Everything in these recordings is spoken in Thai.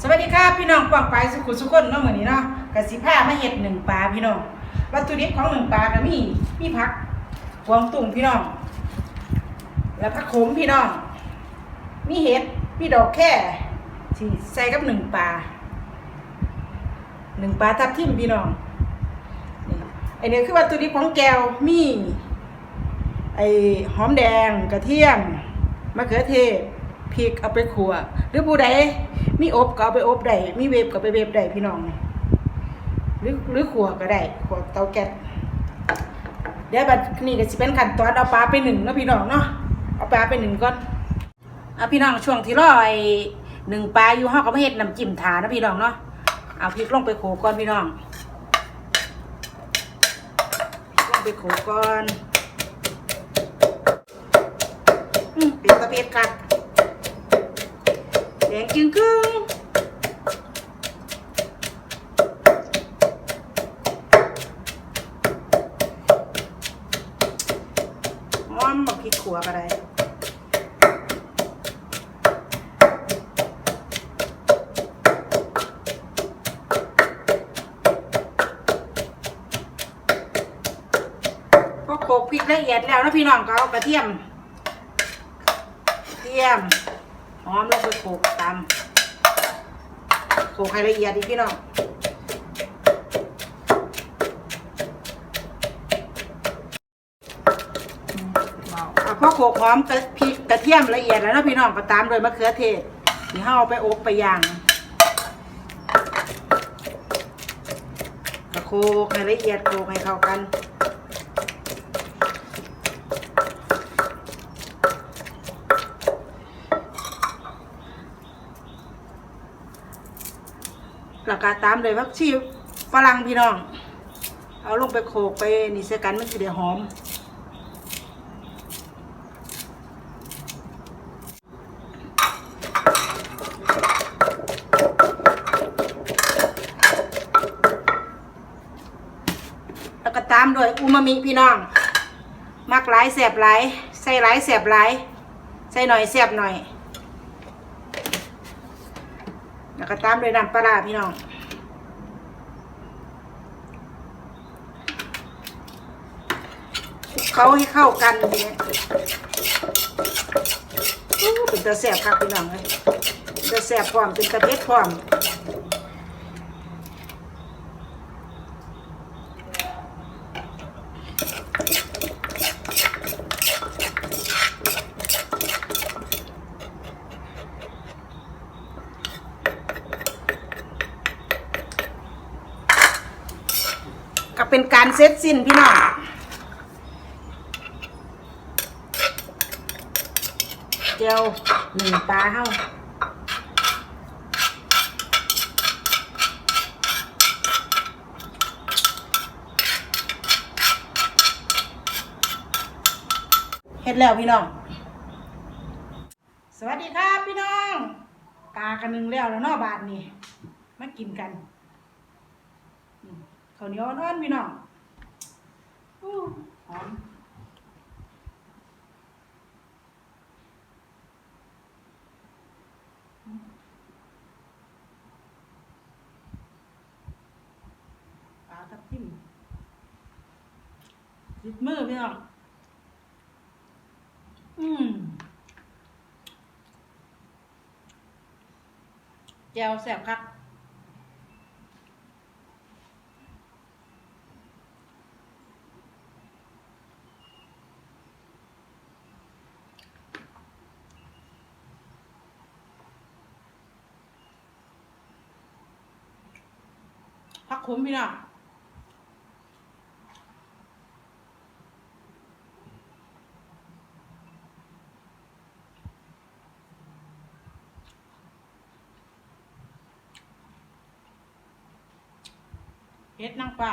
สวัสดีครับพี่น้องปองไปสุขุสุขคนเนาะมื้อนี้เนาะกสิพามาเฮ็ดหนึ่งปลาพี่น้องวัตถุดิบของหนึ่งปลาก็มีมีผักกวางตุ้งพี่น้อง แล้วผักขมพี่น้อง มีเห็ดมีดอกแค่ที่ใส่กับหนึ่งปลาหนึ่งปลาทับทิมพี่น้องนี่ไอเนี่ยคือวัตถุดิบของแก้วมีไอหอมแดงกระเทียมมะเขือเทศ พริกเอาไปขัว หรือผู้ใดมีอบก็เอาไปอบได้มีเวฟก็ไปเวฟได้พี่น้อง หรือหรือขัวก็ได้ขัวเตาแก๊สเดี๋ยวบัดนี้ก็สิเป็นขั้นตอนเอาปลาไปหนึ่งนะพี่น้องเนาะเอาปลาไปหนึ่งก่อนเอาพี่น้องช่วงที่รอไอหนึ่งปลาอยู่ห้องก็มาเฮ็ดน้ำจิ้มถานะพี่น้องเนาะเอาพริกลงไปโขลกก่อนพี่น้องลงไปโขลกก่อนอืมเป็นตะเพ็ดกัด แดงจึงครึ่งหอมบักพริกขัวก็ได้พอโขลกพริกละเอียดแล้วนะพี่น้องก็เอากระเทียมกระเทียม หอมลงไปโขลกตำโขลกให้ละเอียดอีกพี่น้องอะพอโขลกหอมกระพริกกระเทียมละเอียดแล้วเนาะพี่น้องก็ตามด้วยมะเขือเทศที่เฮาเอาไปอบไปย่างก็โขลกให้ละเอียดโขลกให้เข้ากัน แล้วก็ตามด้วยผักชีฝรั่งพี่น้อง เอาลงไปโขลกไปนี่เสกันมันสิได้หอม แล้วก็ตามด้วยอูมามิพี่น้องมักหลายแสบหลายใส่หลายแสบหลายใส่หน่อยแสบหน่อย แล้วก็ตามด้วยน้ำปลาพี่น้องเขาให้เข้ากันเนี่ยเป็นตะแสบครับพี่น้องเลยตะแสบพร้อมเป็นตะเพ็ดพร้อม ก็ เป็นการเซตสิ้นพี่น้องเจียวหนึ่งปลาเฮ้าเฮ็ดแล้วพี่น้อง สวัสดีครับพี่น้องปลากันหนึ่งแล้วแล้วนอบาทนี่มากินกันข้าวเหนียวอ่อนๆพี่น้อง หอมปลาทับทิมติดมือพี่น้องอืมแจวแซ่บครับ พี่น้องเฮ็ดนางป่า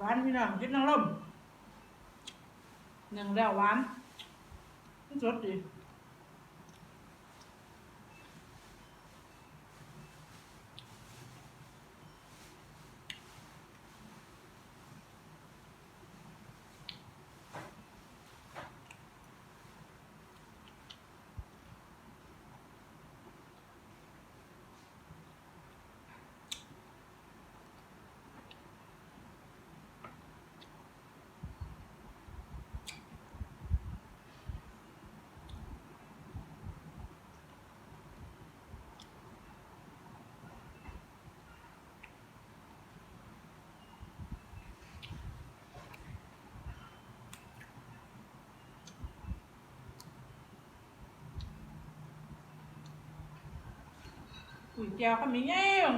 หวานพี่น้องกินน้ำร่มหนึ่งแล้วหวานมันสดดี อุ้ยแก้วก็มีแง่ง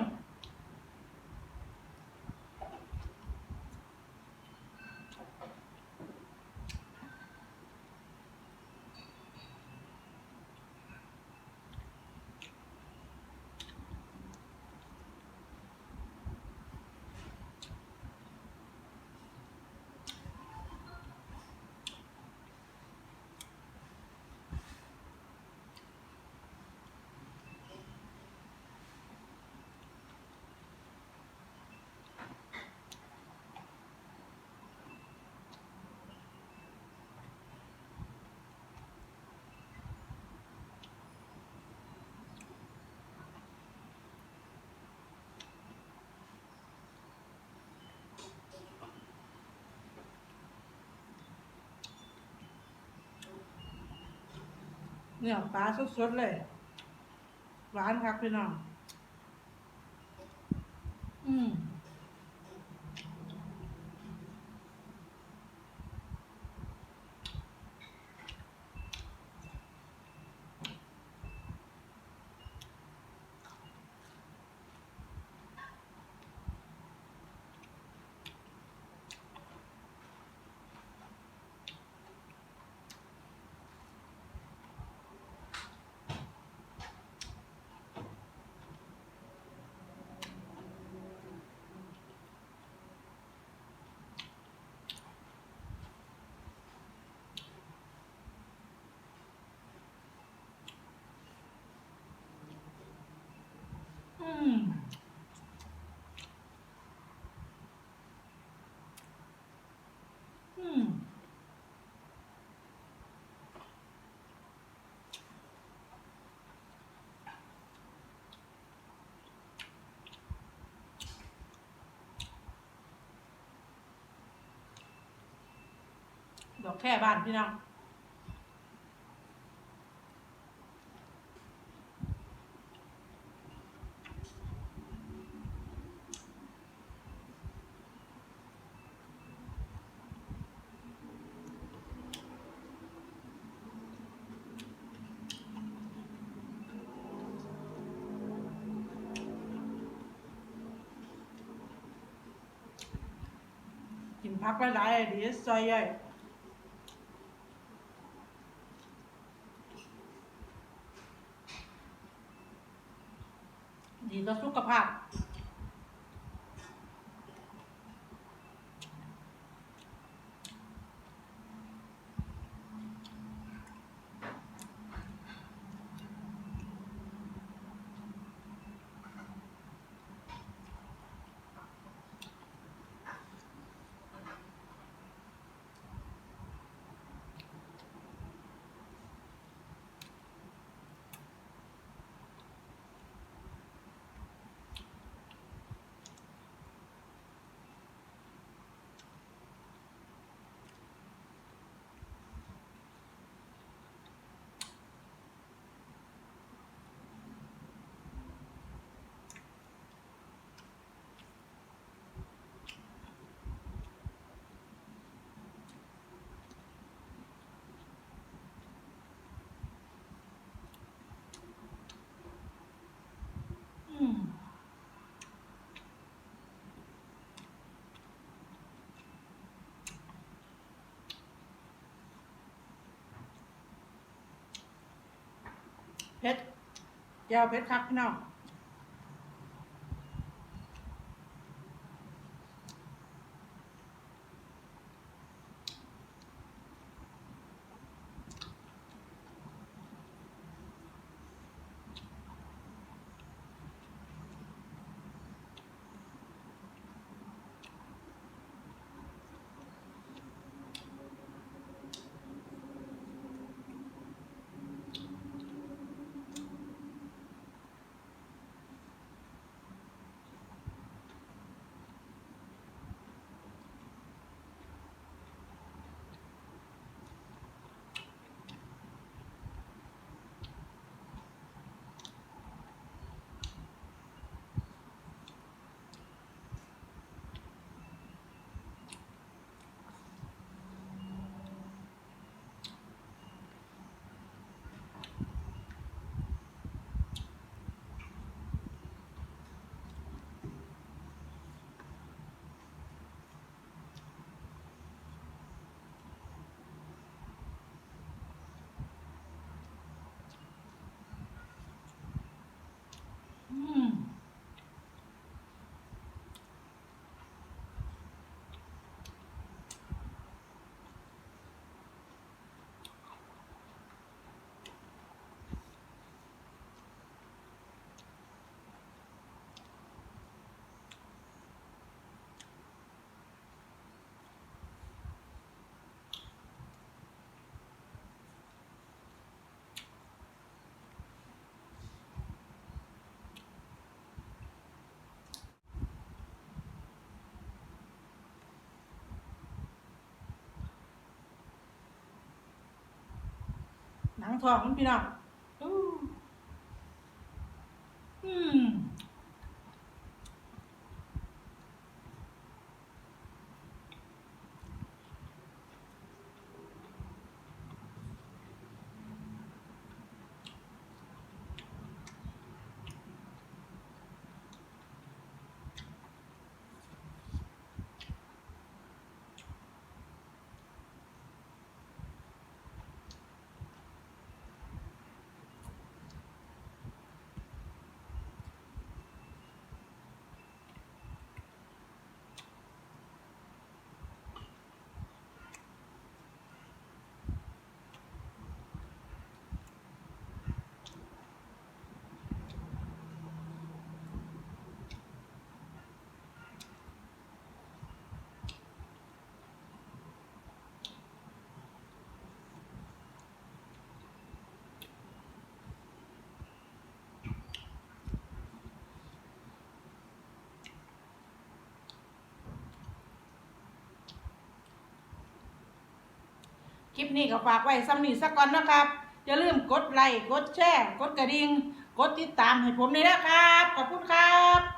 เนี่ยปลาสดๆเลย หวานครับพี่น้อง อืม อืม อืม ดอกแค่บ้านพี่น้องกินพักหลายดีซอยย่อยดีต่ อสุขภาพ แก้วเพชรครับพี่น้อง งทองมันพี่น้องอู้อืม คลิปนี้ก็ฝากไว้ซ้ำนี้สักก่อนนะครับ อย่าลืมกดไลค์ กดแชร์ กดกระดิ่ง กดติดตามให้ผมเลยนะครับ ขอบคุณครับ